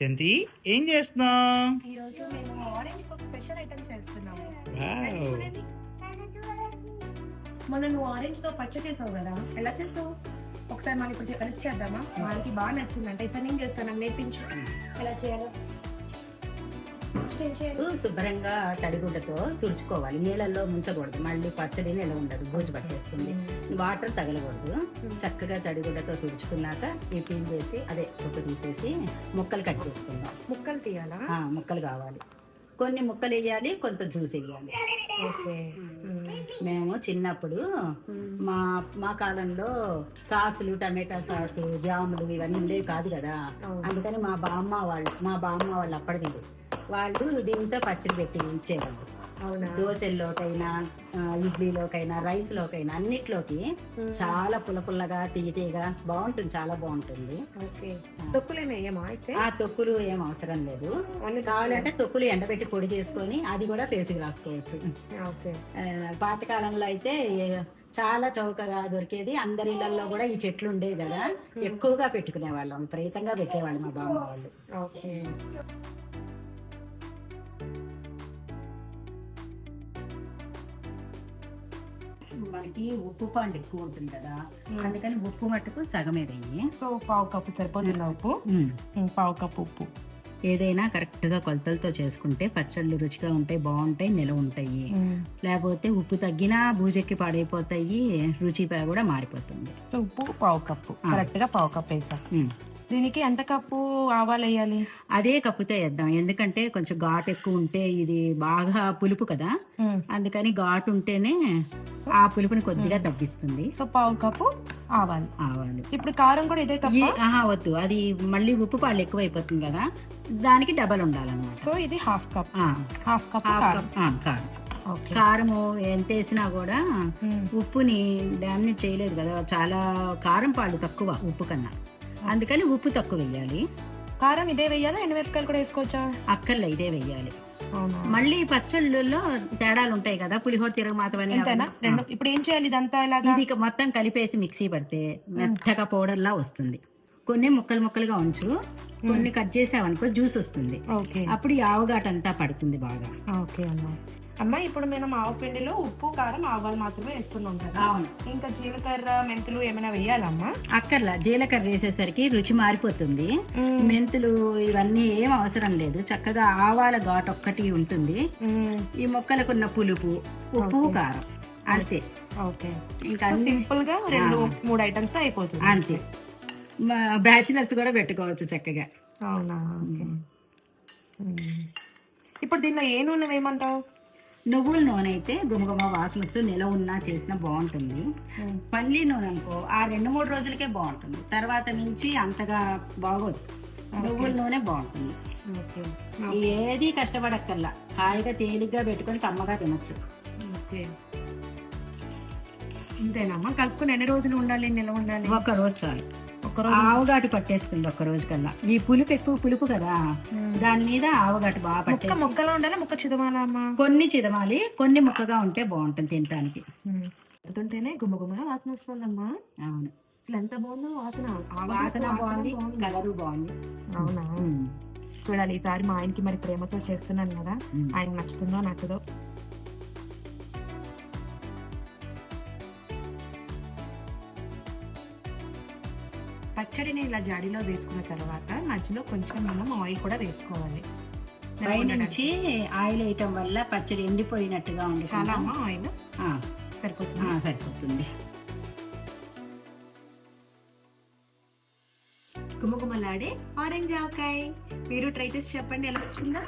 జయంతి ఏం రోజు మేము ఆరెంజ్తో స్పెషల్ ఐటమ్ చేస్తున్నాము. మొన్న నువ్వు ఆరెంజ్తో పచ్చ చేసావు కదా ఎలా చేసావు? ఒకసారి మనం ఇప్పుడు కలిసి చేద్దామా? వాళ్ళకి బాగా నచ్చిందంట. ఈసారి నేను చేస్తాను నేర్పించు. ఎలా ఏం చేయాలి? శుభ్రంగా తడిగుడ్డతో తుడుచుకోవాలి. నీళ్ళల్లో ముంచకూడదు. మళ్ళీ పచ్చడి నిల ఉండదు. బూజు పట్టేస్తుంది. వాటర్ తగలకూడదు. చక్కగా తడిగుడ్డతో తుడుచుకున్నాక ఈ పీల్ వేసి అదే పొట్టు తీసేసి ముక్కలు కట్ చేసుకుందాం. ముక్కలు తీయాలా? ముక్కలు కావాలి. కొన్ని ముక్కలు వేయాలి కొంత జ్యూస్ వేయాలి. మేము చిన్నప్పుడు మా మా కాలంలో సాసులు టమాటా సాసు జాములు ఇవన్నీ ఉండేవి కాదు కదా. అందుకని మా బామ్మ వాళ్ళు మా బామ్మ వాళ్ళు అప్పటిది వాళ్ళు దీంతో పచ్చడి పెట్టి ఇచ్చేవాళ్ళు దోశల్లోకైనా ఇడ్లీలోకైనా రైస్లోకైనా అన్నిట్లోకి చాలా పుల్ల పుల్లగా తీయగా బాగుంటుంది చాలా బాగుంటుంది. ఆ. తొక్కులు ఏం అవసరం లేదు. కావాలంటే తొక్కులు ఎండబెట్టి పొడి చేసుకొని అది కూడా ఫేస్కి రాసుకోవచ్చు. పాతకాలంలో అయితే చాలా చౌకగా దొరికేది. అందరి ఇళ్ళలో కూడా ఈ చెట్లు ఉండేవి కదా. ఎక్కువగా పెట్టుకునే వాళ్ళం విపరీతంగా పెట్టేవాళ్ళు మా బామ్మ వాళ్ళు. మనకి ఉప్పు పండు ఎక్కువ ఉంటుంది కదా. అందుకని ఉప్పు మట్టుకు సగమే వెయ్యి సో పావు కప్పు సరిపోతుందా ఉప్పు? పావు కప్పు ఉప్పు. ఏదైనా కరెక్ట్గా కొలతలతో చేసుకుంటే పచ్చళ్ళు రుచిగా ఉంటాయి బాగుంటాయి నిలవ ఉంటాయి. లేకపోతే ఉప్పు తగ్గినా బూజెక్కి పాడైపోతాయి రుచి కూడా మారిపోతుంది. సో ఉప్పు పావు కప్పు. ఆ. కరెక్ట్గా పావు కప్పు వేసా. దీనికి ఎంత కప్పు ఆవాలు వేయాలి అదే కప్పుతో వేద్దాం. ఎందుకంటే కొంచెం ఘాటు ఎక్కువ ఉంటే ఇది బాగా పులుపు కదా. అందుకని ఘాటు ఉంటేనే ఆ పులుపుని కొద్దిగా తగ్గిస్తుంది. సో పావు కప్పు ఆవాలు. ఆవాలు. ఇప్పుడు కారం కూడా ఇదే కప్పు? ఆహా వద్దు. అది మళ్ళీ ఉప్పు పాలు ఎక్కువ అయిపోతుంది కదా. దానికి డబల్ ఉండాలన్నమాట. సో ఇది హాఫ్ కప్. Half cup. కారం. కారము ఎంత వేసినా కూడా ఉప్పుని డామినేట్ చేయలేదు కదా. చాలా కారం పాలు తక్కువ ఉప్పు కన్నా. అందుకని ఉప్పు తక్కువ వేయాలి కారం ఇదే వేయాలా ఎండుమిరపకాయలు కూడా వేసుకోవచ్చా? అక్కర్లే ఇదే వేయాలి అవునా? మళ్ళీ పచ్చళ్ళలో తేడాలు ఉంటాయి కదా పులిహోర తిరగమాతం అని అవన్నీ. రెండు. ఇప్పుడు ఏం చేయాలి ఇదంతా ఇలాగా? ఇది మొత్తం కలిపేసి మిక్సీ పడితే మెత్తగా పౌడర్ లా వస్తుంది. కొన్ని ముక్కలు ముక్కలుగా ఉంచు. కొన్ని కట్ చేసావనుకో జ్యూస్ వస్తుంది. అప్పుడు ఈ ఆవగాట అంతా పడుతుంది బాగా. ఓకే అమ్మ. అమ్మ ఇప్పుడు మనం ఆవు పిండిలో ఉప్పు కారం ఆవాలు మాత్రమే వేస్తున్నాం కదా. అవును. ఇంకా జీలకర్ర మెంతులు ఏమైనా వేయాలమ్మా? అక్కర్లా జీలకర్ర వేసేసరికి రుచి మారిపోతుంది. మెంతులు ఇవన్నీ ఏం అవసరం లేదు. చక్కగా ఆవాల ఘాటు ఒక్కటి ఉంటుంది. ఈ మొక్కలకున్న పులుపు ఉప్పు. కారం అంతే. ఓకే. ఇంకా సింపుల్గా రెండు. మూడు ఐటమ్స్తో అయిపోతుంది. అంతే. బ్యాచిలర్స్ కూడా పెట్టుకోవచ్చు చక్కగా. అవునా. ఇప్పుడు దీనిలో ఏ నూనె వేయమంటావు? నువ్వుల నూనె అయితే గుమగుమ వాసన వస్తూ నిలవ ఉన్నా చేసినా బాగుంటుంది. పల్లి నూనె అనుకో ఆ రెండు మూడు రోజులకే బాగుంటుంది. తర్వాత నుంచి అంతగా బాగోదు. నువ్వుల నూనె బాగుంటుంది. ఏది కష్టపడక్కర్లా. హాయిగా తేలిగ్గా పెట్టుకొని కమ్మగా తినొచ్చు. ఇంతేనమ్మా? కలుపుకుని ఎన్ని రోజులు ఉండాలి? నిల్వ ఉండాలి? ఒక్క రోజు చాలు. ఒక రోజు ఆవుగాటు పట్టేస్తుంది ఒక్క రోజు కల్లా ఈ పులుపు ఎక్కువ పులుపు కదా. దాని మీద ఆవుగాటు బాగా పట్టేస్తుంది ముక్కలో ఉండాలి? ముక్క చిదమాలా అమ్మా? కొన్ని చిదమాలి కొన్ని ముక్కగా ఉంటే బాగుంటుంది తినడానికి పెడుతుంటేనే గుమ్మగుమ్మగా వాసన వస్తుందమ్మా. అవును. అసలు ఎంత బాగుందో వాసన. ఆ వాసన బాగుంది కలరు బాగుంది. అవునా. చూడాలి ఈసారి మా ఆయనకి మరి ప్రేమతో చేస్తున్నాను కదా. ఆయన నచ్చుతుందో నచ్చదో. పచ్చడిని ఇలా జాడీలో వేసుకున్న తర్వాత మధ్యలో కొంచెం మనం ఆయిల్ కూడా వేసుకోవాలి. పైనుంచి ఆయిల్ వేయటం వల్ల పచ్చడి ఎండిపోయినట్టుగా ఉండి చాలా ఆయిల్. సరిపోతుంది. సరిపోతుంది. గుమ్మగుమ్మలాడే ఆరెంజ్ ఆవకాయ. మీరు ట్రై చేసి చెప్పండి ఎలా వచ్చిందా.